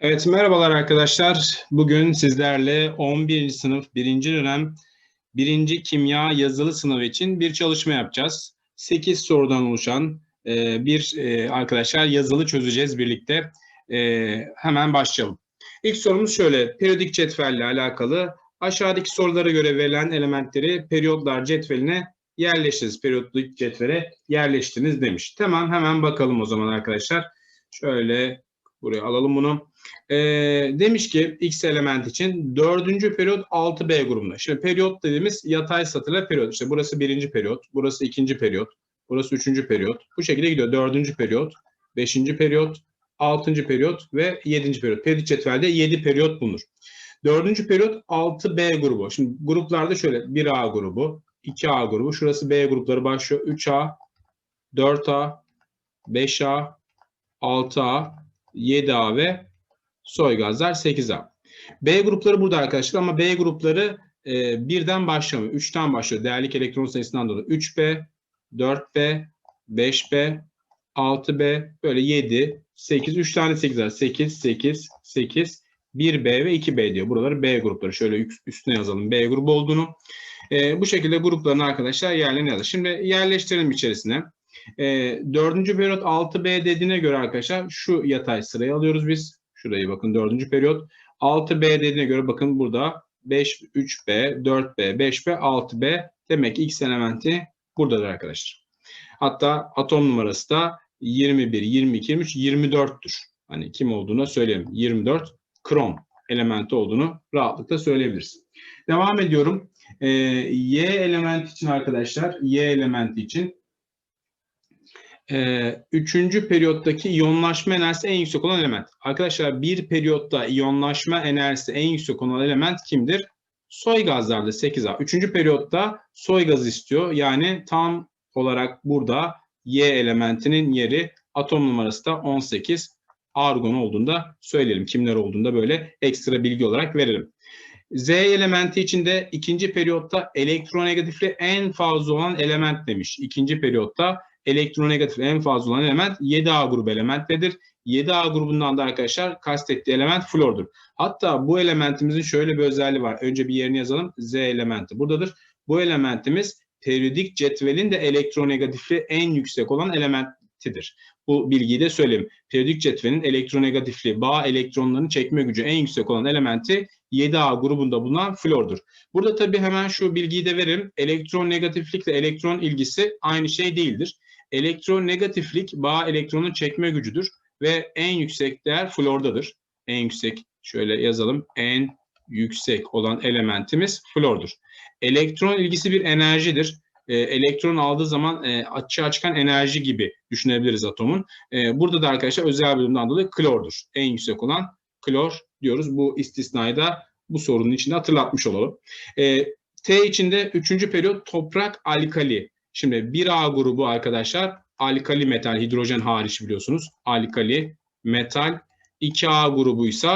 Evet, merhabalar arkadaşlar. Bugün sizlerle 11. sınıf 1. dönem 1. kimya yazılı sınavı için bir çalışma yapacağız. 8 sorudan oluşan e, bir e, arkadaşlar yazılı çözeceğiz birlikte. E, hemen başlayalım. İlk sorumuz şöyle, periyodik cetvelle alakalı aşağıdaki sorulara göre verilen elementleri periyotlar cetveline yerleştiniz. Periyodik cetvele yerleştiniz demiş. Tamam, hemen bakalım o zaman arkadaşlar. Şöyle buraya alalım bunu. E, demiş ki X element için dördüncü periyot 6B grubunda. Şimdi periyot dediğimiz yatay satıla periyot. İşte burası birinci periyot, burası ikinci periyot, burası üçüncü periyot. Bu şekilde gidiyor. Dördüncü periyot, beşinci periyot, altıncı periyot ve yedinci periyot. Periyodik cetvelde yedi periyot bulunur. Dördüncü periyot 6B grubu. Şimdi gruplarda şöyle 1A grubu, 2A grubu. Şurası B grupları başlıyor. 3A, 4A, 5A, 6A, 7A ve soy gazlar 8A. B grupları burada arkadaşlar ama B grupları e, birden başlamıyor. 3'ten başlıyor. Değerlik elektron sayısından dolayı. 3B, 4B, 5B, 6B, böyle 7, 8, 3 tane 8 var. 8, 8, 8, 1B ve 2B diyor. Buraları B grupları. Şöyle üstüne yazalım B grubu olduğunu. E, bu şekilde grupların arkadaşlar yerlerine. Şimdi yerleştirelim içerisine. E, dördüncü periyot 6B dediğine göre arkadaşlar şu yatay sırayı alıyoruz biz. Şurayı bakın dördüncü periyot. 6B dediğine göre bakın burada 5, 3B, 4B, 5B, 6B demek ki X elementi buradadır arkadaşlar. Hatta atom numarası da 21, 22, 23, 24'tür. Hani kim olduğunu söyleyeyim. 24 krom elementi olduğunu rahatlıkla söyleyebiliriz. Devam ediyorum. Ee, y elementi için arkadaşlar, Y elementi için e, üçüncü periyottaki iyonlaşma enerjisi en yüksek olan element. Arkadaşlar bir periyotta iyonlaşma enerjisi en yüksek olan element kimdir? Soy gazlarda 8A. Üçüncü periyotta soy gazı istiyor. Yani tam olarak burada Y elementinin yeri atom numarası da 18 argon olduğunda söyleyelim. Kimler olduğunda böyle ekstra bilgi olarak verelim. Z elementi içinde ikinci periyotta elektronegatifli en fazla olan element demiş. İkinci periyotta elektronegatif en fazla olan element 7A grubu elementtedir. 7A grubundan da arkadaşlar kastettiği element flordur. Hatta bu elementimizin şöyle bir özelliği var. Önce bir yerini yazalım. Z elementi buradadır. Bu elementimiz periyodik cetvelin de elektronegatifliği en yüksek olan elementidir. Bu bilgiyi de söyleyeyim. Periyodik cetvelin elektronegatifliği, bağ elektronlarını çekme gücü en yüksek olan elementi 7A grubunda bulunan flordur. Burada tabii hemen şu bilgiyi de verelim. Elektron negatiflikle elektron ilgisi aynı şey değildir. Elektron negatiflik bağ elektronun çekme gücüdür ve en yüksek değer flordadır. En yüksek şöyle yazalım. En yüksek olan elementimiz flordur. Elektron ilgisi bir enerjidir. E, elektron aldığı zaman e, açığa çıkan enerji gibi düşünebiliriz atomun. E, burada da arkadaşlar özel bir durumdan dolayı klordur. En yüksek olan klor diyoruz. Bu istisnayı da bu sorunun içinde hatırlatmış olalım. E, T içinde üçüncü periyot toprak alkali. Şimdi 1A grubu arkadaşlar alkali metal, hidrojen hariç biliyorsunuz. Alkali metal. 2A grubu ise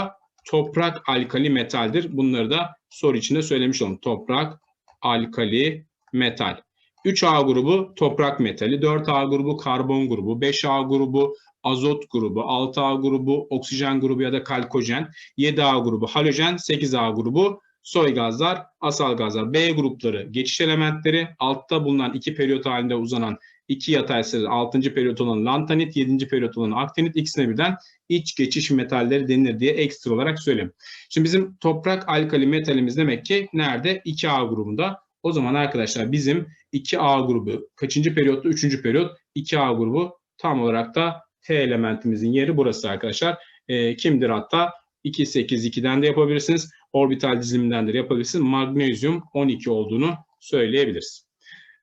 toprak alkali metaldir. Bunları da soru içinde söylemiş olalım. Toprak alkali metal. 3A grubu toprak metali, 4A grubu karbon grubu, 5A grubu azot grubu, 6A grubu oksijen grubu ya da kalkojen, 7A grubu halojen, 8A grubu soy gazlar, asal gazlar. B grupları geçiş elementleri, altta bulunan iki periyot halinde uzanan iki yatay sıra 6. periyot olan lantanit, 7. periyot olan aktinit ikisine birden iç geçiş metalleri denir diye ekstra olarak söyleyeyim. Şimdi bizim toprak alkali metalimiz demek ki nerede? 2A grubunda. O zaman arkadaşlar bizim 2A grubu kaçıncı periyotta? 3. periyot 2A grubu tam olarak da T elementimizin yeri burası arkadaşlar. E, kimdir hatta? 2, 8, 2'den de yapabilirsiniz. Orbital diziliminden de yapabilirsiniz. Magnezyum 12 olduğunu söyleyebiliriz.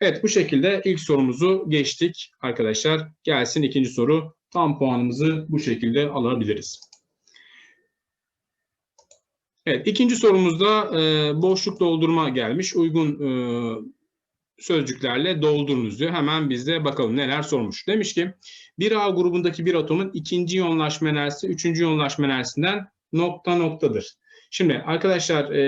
Evet bu şekilde ilk sorumuzu geçtik arkadaşlar. Gelsin ikinci soru. Tam puanımızı bu şekilde alabiliriz. Evet ikinci sorumuzda e, boşluk doldurma gelmiş. Uygun e, sözcüklerle doldurunuz diyor. Hemen biz de bakalım neler sormuş. Demiş ki bir A grubundaki bir atomun ikinci yoğunlaşma enerjisi üçüncü yoğunlaşma enerjisinden nokta noktadır. Şimdi arkadaşlar e,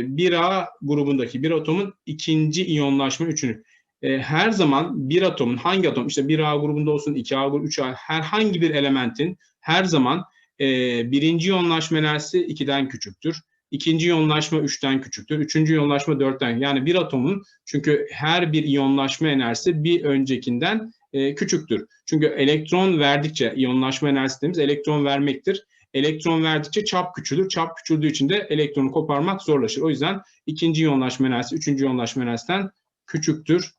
1A grubundaki bir atomun ikinci iyonlaşma üçünü e, her zaman bir atomun hangi atom işte 1A grubunda olsun 2A grubu 3A herhangi bir elementin her zaman e, birinci yoğunlaşma enerjisi 2'den küçüktür. İkinci yoğunlaşma 3'ten küçüktür. Üçüncü yoğunlaşma 4'ten. Yani bir atomun çünkü her bir iyonlaşma enerjisi bir öncekinden e, küçüktür. Çünkü elektron verdikçe iyonlaşma enerjisi elektron vermektir. Elektron verdikçe çap küçülür. Çap küçüldüğü için de elektronu koparmak zorlaşır. O yüzden ikinci iyonlaşma enerjisi üçüncü iyonlaşma enerjisinden küçüktür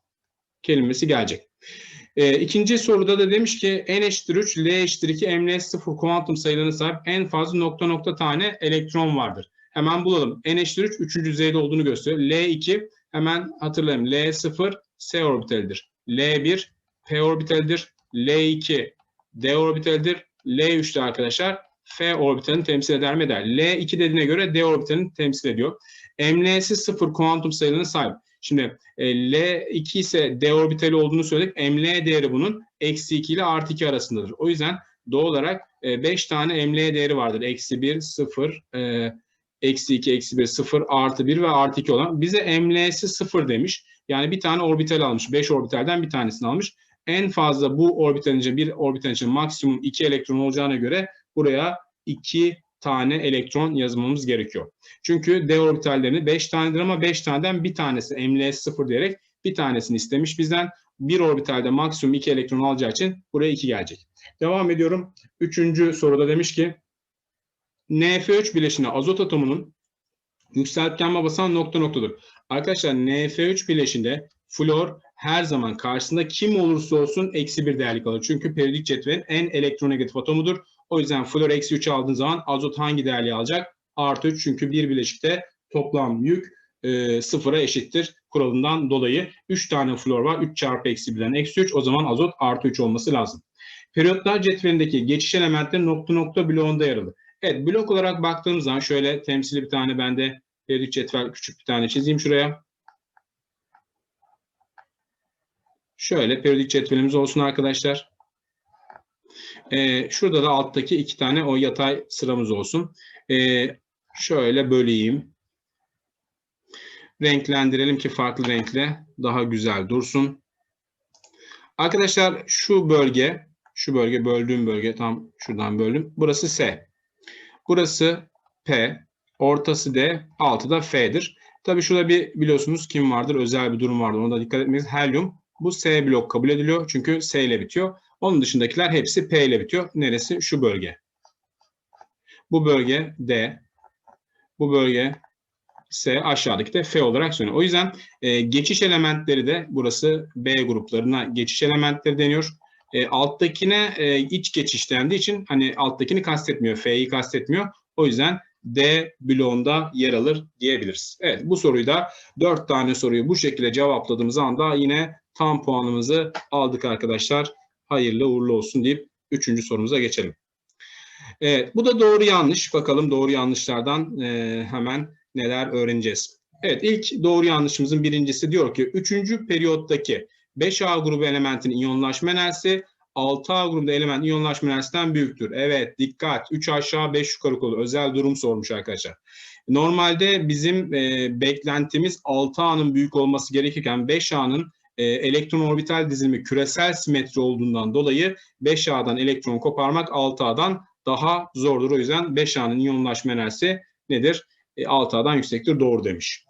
kelimesi gelecek. E, ikinci soruda da demiş ki n eşittir 3, l eşittir 2, m n 0 kuantum sayılarına sahip en fazla nokta nokta tane elektron vardır. Hemen bulalım. n eşittir 3, 3. düzeyde olduğunu gösteriyor. L2 hemen hatırlayalım. L0 s orbitalidir. L1 p orbitalidir. L2 d orbitalidir. L3 de arkadaşlar f orbitalini temsil eder mi eder? L2 dediğine göre d orbitalini temsil ediyor. ML'si 0 kuantum sayılarına sahip. Şimdi e, L2 ise d orbitali olduğunu söyledik. ML değeri bunun eksi 2 ile artı 2 arasındadır. O yüzden doğal olarak 5 e, tane ML değeri vardır. Eksi 1, 0, e, eksi 2, eksi 1, 0, artı 1 ve artı 2 olan. Bize ML'si 0 demiş. Yani bir tane orbital almış. 5 orbitalden bir tanesini almış. En fazla bu orbitalin için bir orbital için maksimum 2 elektron olacağına göre buraya 2 tane elektron yazmamız gerekiyor. Çünkü d orbitallerini 5 tanedir ama 5 taneden bir tanesi MLS 0 diyerek bir tanesini istemiş bizden. Bir orbitalde maksimum 2 elektron alacağı için buraya 2 gelecek. Devam ediyorum. Üçüncü soruda demiş ki NF3 bileşini azot atomunun yükseltgenme basan nokta noktadır. Arkadaşlar NF3 bileşinde flor her zaman karşısında kim olursa olsun eksi bir değerlik alır. Çünkü periyodik cetvelin en elektronegatif atomudur. O yüzden flor eksi 3 aldığın zaman azot hangi değerliği alacak? Artı 3 çünkü bir bileşikte toplam yük e, sıfıra eşittir kuralından dolayı. 3 tane flor var. 3 çarpı eksi 1'den eksi 3. O zaman azot artı 3 olması lazım. Periyotlar cetvelindeki geçiş elementleri nokta nokta bloğunda yer alır. Evet blok olarak baktığımız zaman şöyle temsili bir tane ben de periyodik cetvel küçük bir tane çizeyim şuraya. Şöyle periyodik cetvelimiz olsun arkadaşlar. Ee, şurada da alttaki iki tane o yatay sıramız olsun. Ee, şöyle böleyim. Renklendirelim ki farklı renkle daha güzel dursun. Arkadaşlar şu bölge, şu bölge böldüğüm bölge tam şuradan böldüm. Burası S. Burası P. Ortası D. Altı da F'dir. Tabii şurada bir biliyorsunuz kim vardır? Özel bir durum vardır. Ona da dikkat etmeniz. Helyum. Bu S blok kabul ediliyor. Çünkü S ile bitiyor. Onun dışındakiler hepsi P ile bitiyor. Neresi? Şu bölge. Bu bölge D. Bu bölge S aşağıdaki de F olarak söyleniyor. O yüzden e, geçiş elementleri de burası B gruplarına geçiş elementleri deniyor. E, alttakine e, iç geçiş dendiği için hani alttakini kastetmiyor. F'yi kastetmiyor. O yüzden D bloğunda yer alır diyebiliriz. Evet bu soruyu da dört tane soruyu bu şekilde cevapladığımız anda yine tam puanımızı aldık arkadaşlar. Hayırlı uğurlu olsun deyip üçüncü sorumuza geçelim. Evet bu da doğru yanlış. Bakalım doğru yanlışlardan e, hemen neler öğreneceğiz. Evet ilk doğru yanlışımızın birincisi diyor ki üçüncü periyottaki 5A grubu elementin iyonlaşma enerjisi 6A grubunda element iyonlaşma enerjisinden büyüktür. Evet dikkat 3 aşağı 5 yukarı kolu özel durum sormuş arkadaşlar. Normalde bizim e, beklentimiz 6A'nın büyük olması gerekirken 5A'nın e, elektron orbital dizilimi küresel simetri olduğundan dolayı 5A'dan elektron koparmak 6A'dan daha zordur. O yüzden 5A'nın iyonlaşma enerjisi nedir? E, 6A'dan yüksektir. Doğru demiş.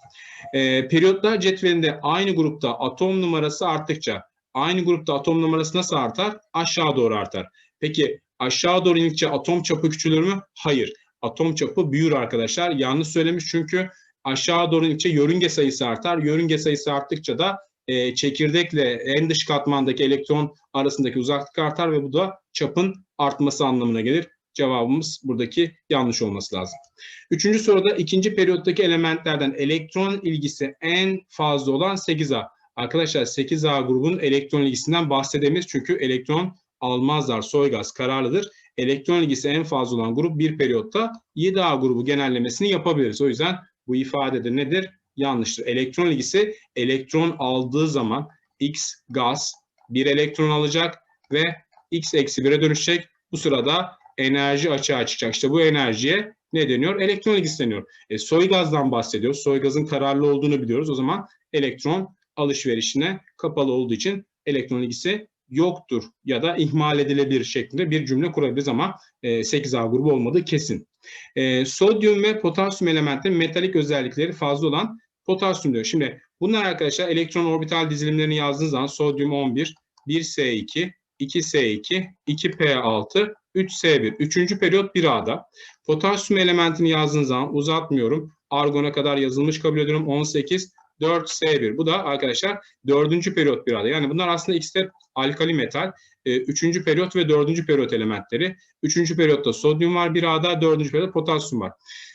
E, periyotlar cetvelinde aynı grupta atom numarası arttıkça aynı grupta atom numarası nasıl artar? Aşağı doğru artar. Peki aşağı doğru indikçe atom çapı küçülür mü? Hayır. Atom çapı büyür arkadaşlar. Yanlış söylemiş çünkü aşağı doğru indikçe yörünge sayısı artar. Yörünge sayısı arttıkça da e, çekirdekle en dış katmandaki elektron arasındaki uzaklık artar ve bu da çapın artması anlamına gelir. Cevabımız buradaki yanlış olması lazım. Üçüncü soruda ikinci periyottaki elementlerden elektron ilgisi en fazla olan 8A. Arkadaşlar 8A grubun elektron ilgisinden bahsedemeyiz çünkü elektron almazlar, soy gaz kararlıdır. Elektron ilgisi en fazla olan grup bir periyotta 7A grubu genellemesini yapabiliriz. O yüzden bu ifade de nedir? Yanlıştır. Elektron ilgisi elektron aldığı zaman X gaz bir elektron alacak ve X eksi 1'e dönüşecek. Bu sırada enerji açığa çıkacak. İşte bu enerjiye ne deniyor? Elektron ilgisi deniyor. E, soy gazdan bahsediyoruz. Soy gazın kararlı olduğunu biliyoruz. O zaman elektron alışverişine kapalı olduğu için elektron ilgisi yoktur ya da ihmal edilebilir şeklinde bir cümle kurabiliriz ama e, 8A grubu olmadığı kesin. E, sodyum ve potasyum elementlerin metalik özellikleri fazla olan potasyum diyor. Şimdi bunlar arkadaşlar elektron orbital dizilimlerini yazdığınız zaman sodyum 11, 1S2, 2S2, 2P6, 3S1. Üçüncü periyot 1A'da. Potasyum elementini yazdığınız zaman uzatmıyorum. Argon'a kadar yazılmış kabul ediyorum. 18, 4S1. Bu da arkadaşlar dördüncü periyot bir arada. Yani bunlar aslında ikisi de alkali metal. E, üçüncü periyot ve dördüncü periyot elementleri. Üçüncü periyotta sodyum var bir arada, dördüncü periyotta potasyum var.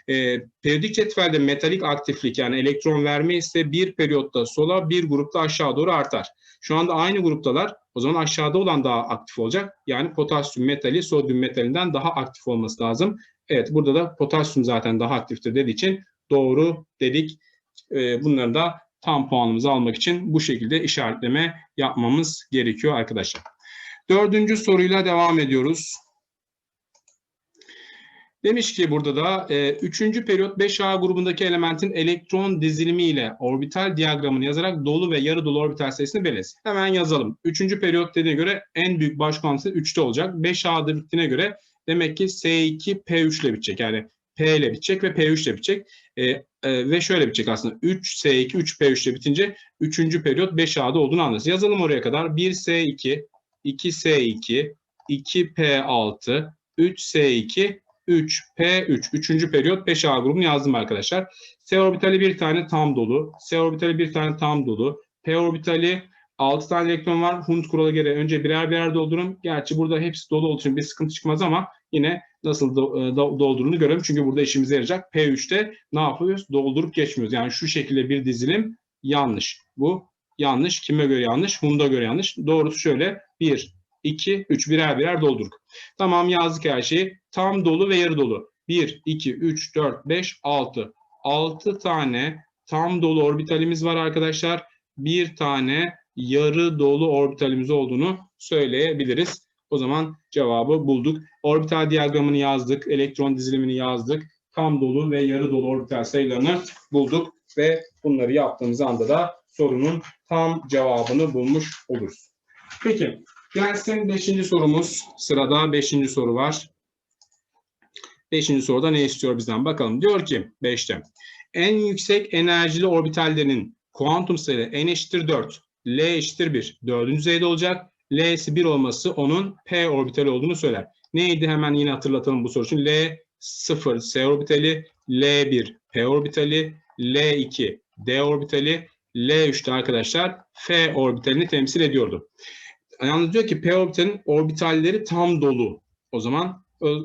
E, periyodik cetvelde metalik aktiflik yani elektron verme ise bir periyotta sola bir grupta aşağı doğru artar. Şu anda aynı gruptalar. O zaman aşağıda olan daha aktif olacak. Yani potasyum metali sodyum metalinden daha aktif olması lazım. Evet burada da potasyum zaten daha aktiftir dediği için doğru dedik. E, bunları da tam puanımızı almak için bu şekilde işaretleme yapmamız gerekiyor arkadaşlar. Dördüncü soruyla devam ediyoruz. Demiş ki burada da e, üçüncü periyot 5A grubundaki elementin elektron dizilimi ile orbital diyagramını yazarak dolu ve yarı dolu orbital sayısını belirlesin. Hemen yazalım. Üçüncü periyot dediğine göre en büyük baş kuantitet 3'te olacak. 5A'da bittiğine göre demek ki S2 P3 ile bitecek. Yani P ile bitecek ve P3 ile bitecek. E, e, ve şöyle bitecek aslında 3 S2 3 P3 ile bitince 3. periyot 5A'da olduğunu anlarız. Yazalım oraya kadar. 1 S2 2 S2 2 P6 3 S2 3 P3 3. periyot 5A grubunu yazdım arkadaşlar. S orbitali bir tane tam dolu. S orbitali bir tane tam dolu. P orbitali 6 tane elektron var. Hund kuralı gereği önce birer birer doldurun. Gerçi burada hepsi dolu olduğu için bir sıkıntı çıkmaz ama yine nasıl e, do, doldurduğunu görelim. Çünkü burada işimize yarayacak. P3'te ne yapıyoruz? Doldurup geçmiyoruz. Yani şu şekilde bir dizilim yanlış. Bu yanlış. Kime göre yanlış? Hund'a göre yanlış. Doğrusu şöyle. 1, 2, 3 birer birer doldurduk. Tamam yazdık her şeyi. Tam dolu ve yarı dolu. 1, 2, 3, 4, 5, 6. 6 tane tam dolu orbitalimiz var arkadaşlar. Bir tane yarı dolu orbitalimiz olduğunu söyleyebiliriz. O zaman cevabı bulduk. Orbital diyagramını yazdık, elektron dizilimini yazdık. Tam dolu ve yarı dolu orbital sayılarını bulduk ve bunları yaptığımız anda da sorunun tam cevabını bulmuş oluruz. Peki, gelsin beşinci sorumuz. Sırada beşinci soru var. Beşinci soruda ne istiyor bizden bakalım. Diyor ki 5'te en yüksek enerjili orbitallerinin kuantum sayıları n eşittir 4, L eşittir 1. Dördüncü düzeyde olacak. L'si 1 olması onun P orbitali olduğunu söyler. Neydi hemen yine hatırlatalım bu soru için. L 0 S orbitali, L1 P orbitali, L2 D orbitali, L3'te arkadaşlar F orbitalini temsil ediyordu. Yalnız diyor ki P orbitalinin orbitalleri tam dolu. O zaman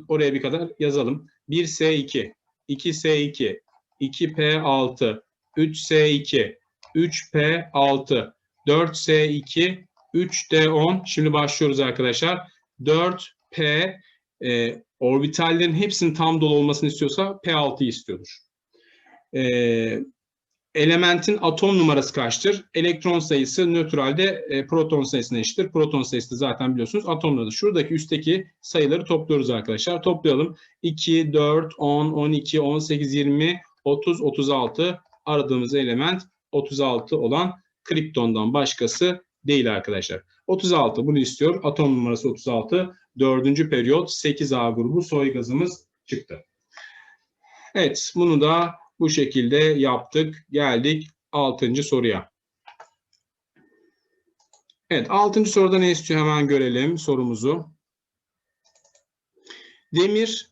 oraya bir kadar yazalım. 1S2, 2S2, 2P6, 3S2, 3P6, 4S2, 3D10. Şimdi başlıyoruz arkadaşlar. 4P e, orbitallerin hepsinin tam dolu olmasını istiyorsa P6'yı istiyordur. E, elementin atom numarası kaçtır? Elektron sayısı nötralde e, proton sayısına eşittir. Proton sayısı da zaten biliyorsunuz atomlardır. Şuradaki üstteki sayıları topluyoruz arkadaşlar. Toplayalım. 2, 4, 10, 12, 18, 20, 30, 36 aradığımız element 36 olan kriptondan başkası değil arkadaşlar. 36 bunu istiyor. Atom numarası 36. Dördüncü periyot 8A grubu soy gazımız çıktı. Evet bunu da bu şekilde yaptık. Geldik 6. soruya. Evet 6. soruda ne istiyor hemen görelim sorumuzu. Demir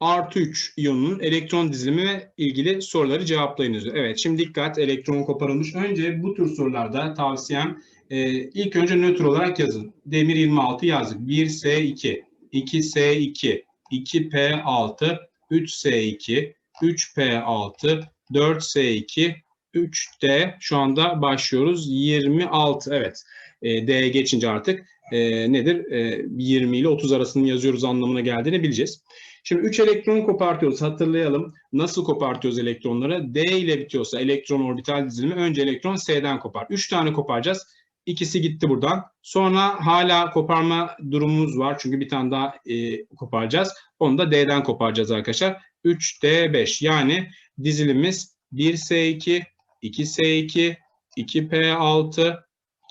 artı 3 iyonunun elektron dizilimi ilgili soruları cevaplayınız. Evet şimdi dikkat elektron koparılmış. Önce bu tür sorularda tavsiyem e, ilk önce nötr olarak yazın. Demir 26 yazdık. 1S2, 2S2, 2P6, 3S2, 3P6, 4S2, 3D şu anda başlıyoruz. 26 evet. E, D geçince artık e, nedir? E, 20 ile 30 arasını yazıyoruz anlamına geldiğini bileceğiz. Şimdi 3 elektron kopartıyoruz. Hatırlayalım. Nasıl kopartıyoruz elektronları? D ile bitiyorsa elektron orbital dizilimi önce elektron S'den kopar. 3 tane koparacağız. İkisi gitti buradan. Sonra hala koparma durumumuz var. Çünkü bir tane daha e, koparacağız. Onu da D'den koparacağız arkadaşlar. 3D5 yani dizilimimiz 1S2, 2S2, 2P6,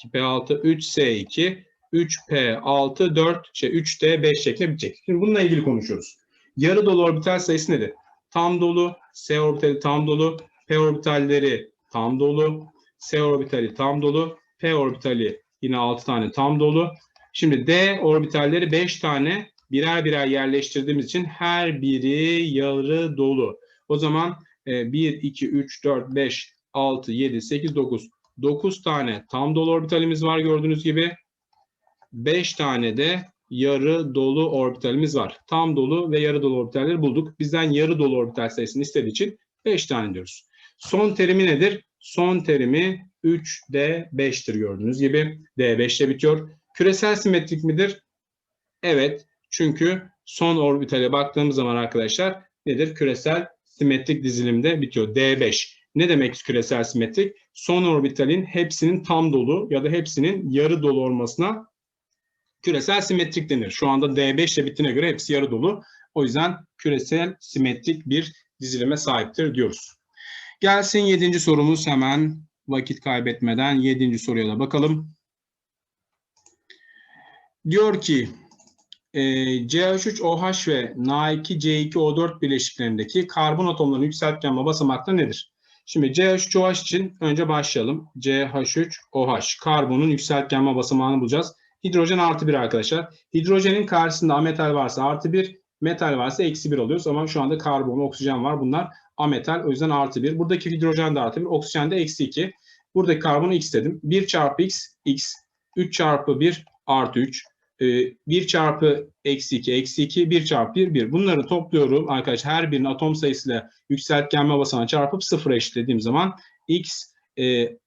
2P6, 3S2, 3P 6 4 şey 3D 5 şeklinde bitecek. Şimdi bununla ilgili konuşuyoruz. Yarı dolu orbital sayısı nedir? Tam dolu, S orbitali tam dolu, P orbitalleri tam dolu, S orbitali tam dolu, P orbitali yine 6 tane tam dolu. Şimdi D orbitalleri 5 tane birer birer yerleştirdiğimiz için her biri yarı dolu. O zaman e, 1, 2, 3, 4, 5, 6, 7, 8, 9, 9 tane tam dolu orbitalimiz var gördüğünüz gibi. 5 tane de yarı dolu orbitalimiz var. Tam dolu ve yarı dolu orbitalleri bulduk. Bizden yarı dolu orbital sayısını istediği için 5 tane diyoruz. Son terimi nedir? Son terimi 3D5'tir gördüğünüz gibi. D5 ile bitiyor. Küresel simetrik midir? Evet. Çünkü son orbitale baktığımız zaman arkadaşlar nedir? Küresel simetrik dizilimde bitiyor. D5. Ne demek küresel simetrik? Son orbitalin hepsinin tam dolu ya da hepsinin yarı dolu olmasına küresel simetrik denir. Şu anda D5 ile bittiğine göre hepsi yarı dolu. O yüzden küresel simetrik bir dizilime sahiptir diyoruz. Gelsin yedinci sorumuz hemen vakit kaybetmeden yedinci soruya da bakalım. Diyor ki e, CH3OH ve Na2C2O4 bileşiklerindeki karbon atomlarının yükseltgenme basamakları nedir? Şimdi CH3OH için önce başlayalım. CH3OH karbonun yükseltgenme basamağını bulacağız. Hidrojen artı 1 arkadaşlar. Hidrojenin karşısında ametal varsa artı 1, metal varsa eksi 1 alıyoruz. Ama şu anda karbon, oksijen var. Bunlar ametal. O yüzden artı 1. Buradaki hidrojen de artı 1, oksijen de eksi 2. Buradaki karbonu x dedim. 1 çarpı x, x. 3 çarpı 1 artı 3. 1 çarpı eksi 2, eksi 2, 1 çarpı 1, 1. Bunları topluyorum arkadaşlar. Her birinin atom sayısıyla yükseltgenme basamağı çarpıp 0 eşitlediğim zaman x e,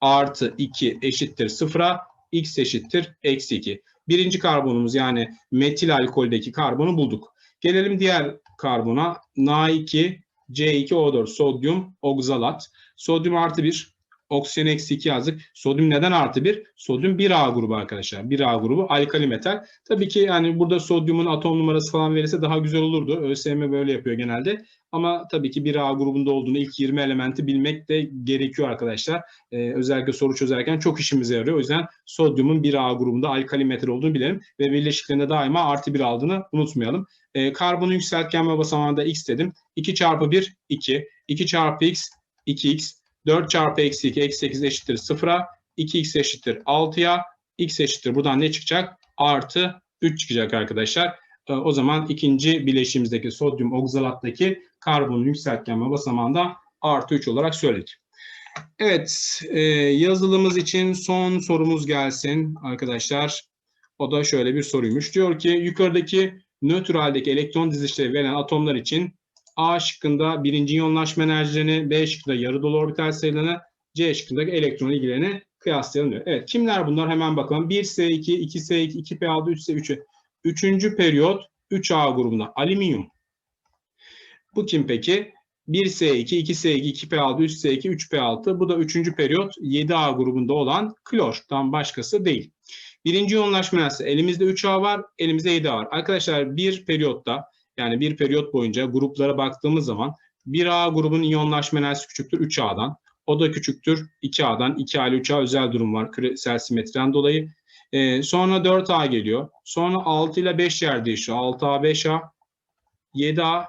artı 2 eşittir 0'a, x eşittir eksi 2. Birinci karbonumuz yani metil alkoldeki karbonu bulduk. Gelelim diğer karbona. Na2, C2O4 sodyum oksalat. Sodyum artı 1, oksijen eksi 2 yazdık. Sodyum neden artı 1? Sodyum 1A grubu arkadaşlar. 1A grubu alkali metal. Tabii ki yani burada sodyumun atom numarası falan verirse daha güzel olurdu. ÖSYM böyle yapıyor genelde. Ama tabii ki 1A grubunda olduğunu ilk 20 elementi bilmek de gerekiyor arkadaşlar. Ee, özellikle soru çözerken çok işimize yarıyor. O yüzden sodyumun 1A grubunda alkali metal olduğunu bilelim. Ve birleşiklerinde daima artı 1 aldığını unutmayalım. Ee, karbonun yükseltgenme basamağında x dedim. 2 çarpı 1 2. 2 çarpı x 2x. 4 çarpı eksi 2 eksi 8 eşittir 0'a. 2x eşittir 6'ya. x eşittir buradan ne çıkacak? Artı 3 çıkacak arkadaşlar. O zaman ikinci bileşiğimizdeki sodyum oksalattaki karbonun yükseltgenme basamağında artı 3 olarak söyledik. Evet, e, yazılımız için son sorumuz gelsin arkadaşlar. O da şöyle bir soruymuş. Diyor ki yukarıdaki nötr haldeki elektron dizilişleri verilen atomlar için A şıkkında birinci iyonlaşma enerjilerini, B şıkkında yarı dolu orbital sayılarını, C şıkkındaki elektron ilgilerini kıyaslayalım diyor. Evet kimler bunlar hemen bakalım. 1S2, 2S2, 2P6, 3S3'ü. Üçüncü periyot 3A grubunda alüminyum. Bu kim peki? 1S2, 2S2, 2P6, 3S2, 3P6. Bu da üçüncü periyot 7A grubunda olan klordan başkası değil. Birinci yoğunlaşma enerjisi elimizde 3A var, elimizde 7A var. Arkadaşlar bir periyotta yani bir periyot boyunca gruplara baktığımız zaman 1A grubun iyonlaşma enerjisi küçüktür 3A'dan. O da küçüktür 2A'dan. 2A ile 3A özel durum var küresel simetriden dolayı. Ee, sonra 4A geliyor. Sonra 6 ile 5 yer değişiyor. 6A, 5A, 7A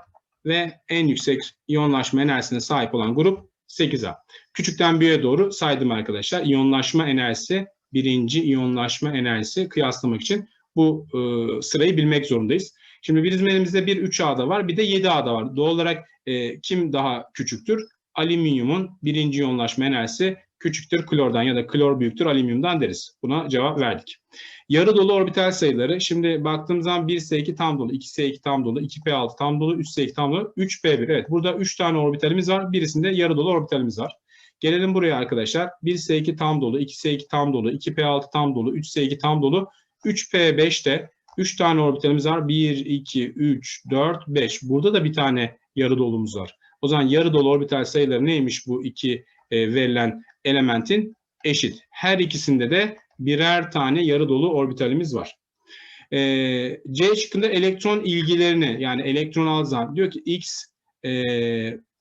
ve en yüksek iyonlaşma enerjisine sahip olan grup 8A. Küçükten büyüğe doğru saydım arkadaşlar. İyonlaşma enerjisi, birinci iyonlaşma enerjisi kıyaslamak için bu e, sırayı bilmek zorundayız. Şimdi bizim elimizde bir 3A'da var bir de 7A'da var. Doğal olarak e, kim daha küçüktür? Alüminyumun birinci iyonlaşma enerjisi küçüktür klordan ya da klor büyüktür alüminyumdan deriz. Buna cevap verdik. Yarı dolu orbital sayıları. Şimdi baktığımız zaman 1S2 tam dolu, 2S2 tam dolu, 2P6 tam dolu, 3S2 tam dolu, 3P1. Evet burada 3 tane orbitalimiz var. Birisinde yarı dolu orbitalimiz var. Gelelim buraya arkadaşlar. 1S2 tam dolu, 2S2 tam dolu, 2P6 tam dolu, 3S2 tam dolu, 3P5'te 3 tane orbitalimiz var. 1, 2, 3, 4, 5. Burada da bir tane yarı dolumuz var. O zaman yarı dolu orbital sayıları neymiş bu iki e, verilen elementin? Eşit. Her ikisinde de birer tane yarı dolu orbitalimiz var. E, C şıkkında elektron ilgilerini yani elektron zaman diyor ki X e,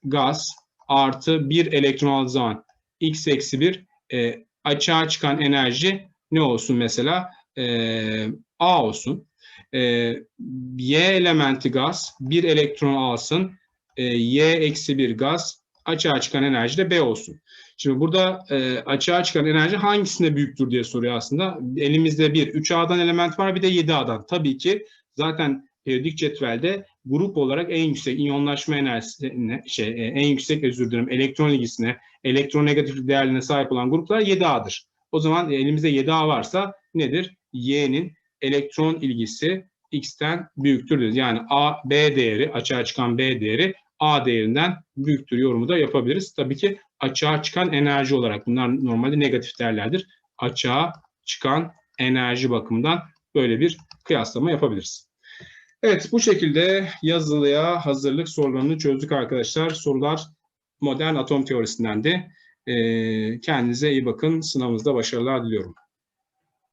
gaz artı 1 elektron aldığı zaman X eksi 1 e, açığa çıkan enerji ne olsun mesela? e, A olsun. E, Y elementi gaz bir elektron alsın. E, y eksi bir gaz açığa çıkan enerji de B olsun. Şimdi burada e, açığa çıkan enerji hangisinde büyüktür diye soruyor aslında. Elimizde bir 3A'dan element var bir de 7A'dan. Tabii ki zaten periyodik cetvelde grup olarak en yüksek iyonlaşma enerjisine, şey, e, en yüksek özür dilerim elektron ilgisine, elektronegatiflik değerlerine sahip olan gruplar 7A'dır. O zaman elimizde 7A varsa nedir? Y'nin elektron ilgisi X'ten büyüktür deriz. Yani A, B değeri, açığa çıkan B değeri A değerinden büyüktür yorumu da yapabiliriz. Tabii ki açığa çıkan enerji olarak bunlar normalde negatif değerlerdir. Açığa çıkan enerji bakımından böyle bir kıyaslama yapabiliriz. Evet bu şekilde yazılıya hazırlık sorularını çözdük arkadaşlar. Sorular modern atom teorisindendi. Kendinize iyi bakın. Sınavınızda başarılar diliyorum.